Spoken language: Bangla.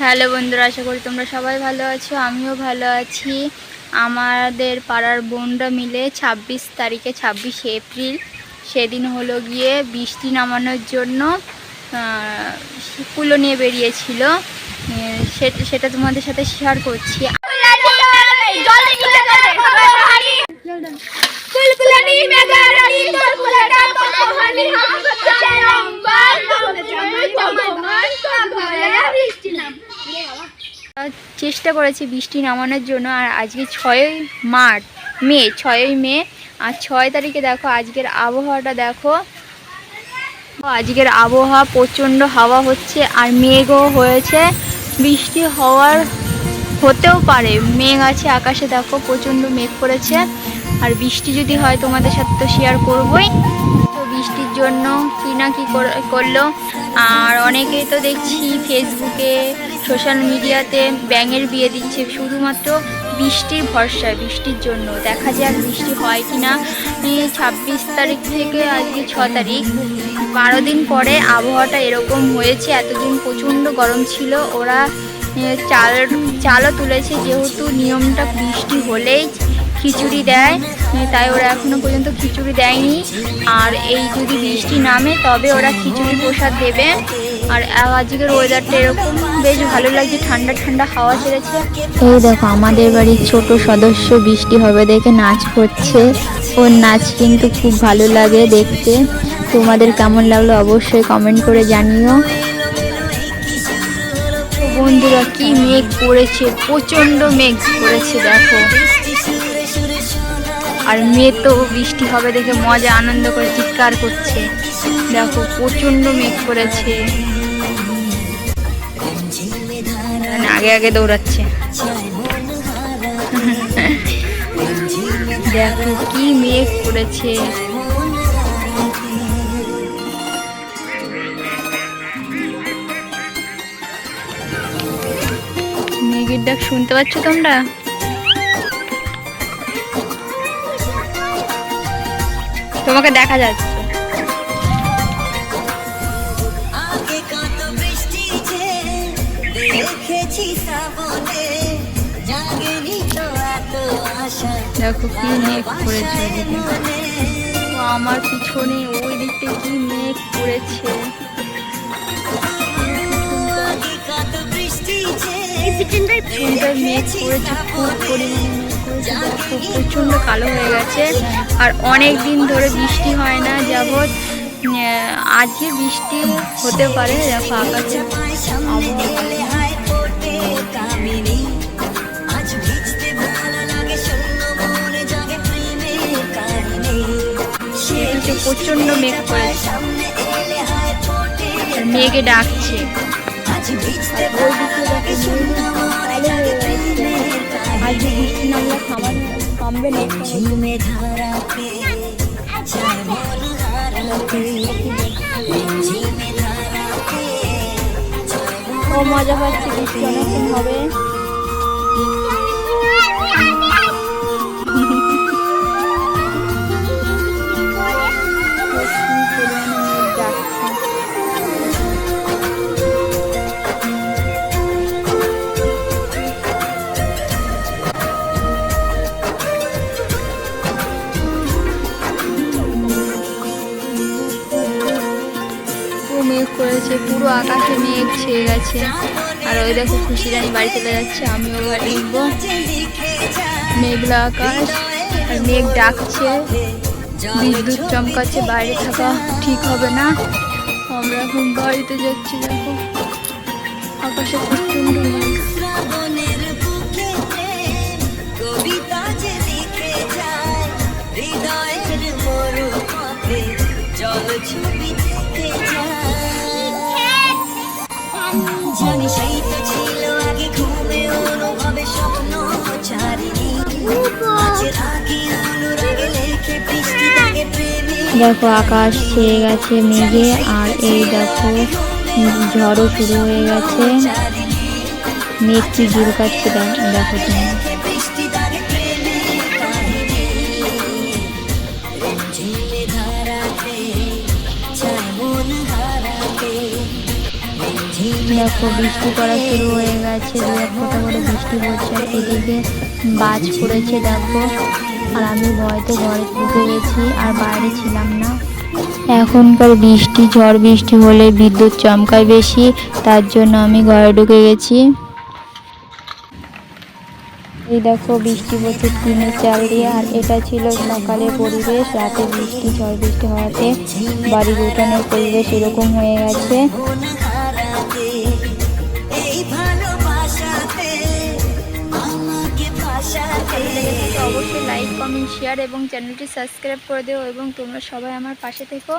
হ্যালো বন্ধুরা, আশা করি তোমরা সবাই ভালো আছো, আমিও ভালো আছি। আমাদের পাড়ার বোনরা মিলে ছাব্বিশ তারিখে, ছাব্বিশে এপ্রিল, সেদিন হলো গিয়ে বৃষ্টি নামানোর জন্য কুলো নিয়ে বেরিয়েছিল। সেটা তোমাদের সাথে শেয়ার করছি। চেষ্টা করেছি বৃষ্টি নামানোর জন্য। আর আজকে ছয়ই মার্চ, মে, ছয়ই মে। আর ছয় তারিখে দেখো আজকের আবহাওয়াটা দেখো। আজকের আবহাওয়া প্রচণ্ড হাওয়া হচ্ছে আর মেঘও হয়েছে। বৃষ্টি হওয়ার হতেও পারে। মেঘ আছে আকাশে দেখো প্রচণ্ড মেঘ করেছে। আর বৃষ্টি যদি হয় তোমাদের সাথে তো শেয়ার করবোই। তো বৃষ্টির জন্য কি না কী কর- করল। আর অনেকেই তো দেখছি ফেসবুকে সোশ্যাল মিডিয়াতে ব্যাঙের বিয়ে দিচ্ছে শুধুমাত্র বৃষ্টির ভরসায়, বৃষ্টির জন্য। দেখা যাক বৃষ্টি হয় কি না ছাব্বিশ তারিখ থেকে আজকে ছ তারিখ। বারো দিন পরে আবহাওয়াটা এরকম হয়েছে, এতদিন প্রচণ্ড গরম ছিল। ওরা চাল, চালও তুলেছে, যেহেতু নিয়মটা বৃষ্টি হলেই খিচুড়ি দেয় তাই ওরা এখনও পর্যন্ত খিচুড়ি দেয়নি। আর এই যদি বৃষ্টি নামে, তবে ওরা খিচুড়ি প্রসাদ দেবে। আর আজকের ওয়েদারটা এরকম। বেশ ভালো লাগছে ঠান্ডা ঠান্ডা হাওয়া ছেড়েছে। এই দেখো আমাদের বাড়ির ছোট সদস্য বৃষ্টি হবে দেখে নাচ করছে। ওর নাচ কিন্তু খুব ভালো লাগে দেখতে। তোমাদের কেমন লাগল অবশ্যই কমেন্ট করে জানিও। বন্ধুরা কি মেঘ পড়েছে প্রচণ্ড মেঘ পড়েছে দেখো। আর মেয়ে তো বৃষ্টি হবে দেখে মজা আনন্দ করে চিৎকার করছে। দেখো প্রচণ্ড মেঘ পড়েছে আগে আগে দৌড়াচ্ছে। দেখো কি মেঘ পড়েছে মেঘের ডাক শুনতে পাচ্ছ তোমরা? তোমাকে দেখা যাচ্ছে। দেখো কি মেঘ ও আমার পিছনে ওই দিকটা কি মেঘ দেখো প্রচণ্ড কালো হয়ে গেছে। আর অনেক দিন ধরে বৃষ্টি হয় না যাবৎ আহ, আজকে বৃষ্টি হতে পারে। দেখো আকাশে ঝিমে ধারাতে চায় মন ও মজা পাচ্ছে বৃষ্টি অনেকক্ষণ হবে। করেছে, পুরো আকাশে মেঘ ছেয়ে গেছে। আর ওই দেখো খুশি রানী বাড়ি চলে যাচ্ছে, আমিও বাড়ি উঠবো মেঘলা আকাশ, আর মেঘ ডাকছে। বিদ্যুৎ চমকাচ্ছে, বাইরে থাকা ঠিক হবে না। আমরা এখন বাড়িতে যাচ্ছি, দেখো। আকাশে প্রচণ্ড জানি সেই তো ছিল আগে ঘুমে অনুভবে স্বপ্ন চারিণী আজ রাগে অনুরাগে লেখে বৃষ্টি দাগে প্রেমে দেখো আকাশ ছেয়ে গেছে মেঘে আর এই দেখো ঝড়ও শুরু হয়ে গেছে। মেঘ কি ঝুলকাচ্ছে দেখ- দেখো তুমি। দেখো বৃষ্টি পড়া শুরু হয়ে গেছে। দু এক ফোঁটা করে বৃষ্টি পড়ছে। এদিকে বাজ পড়েছে, দেখো। আর আমি ভয়তে ঘরে ঢুকে গেছি আর বাইরে ছিলাম না। এখনকার বৃষ্টি, ঝড় বৃষ্টি হলে বিদ্যুৎ চমকায় বেশি, তার জন্য আমি ঘরে ঢুকে গেছি। এই দেখো, বৃষ্টি পড়ছে টিনের চাল দিয়ে আর এটা ছিল সকালের পরিবেশ। রাতে বৃষ্টি, ঝড় বৃষ্টি হওয়াতে বাড়ির উঠানের পরিবেশ এরকম হয়ে গেছে। কমেন্ট শেয়ার এবং চ্যানেলটি সাবস্ক্রাইব করে দিও এবং তোমরা সবাই আমার পাশে থেকো।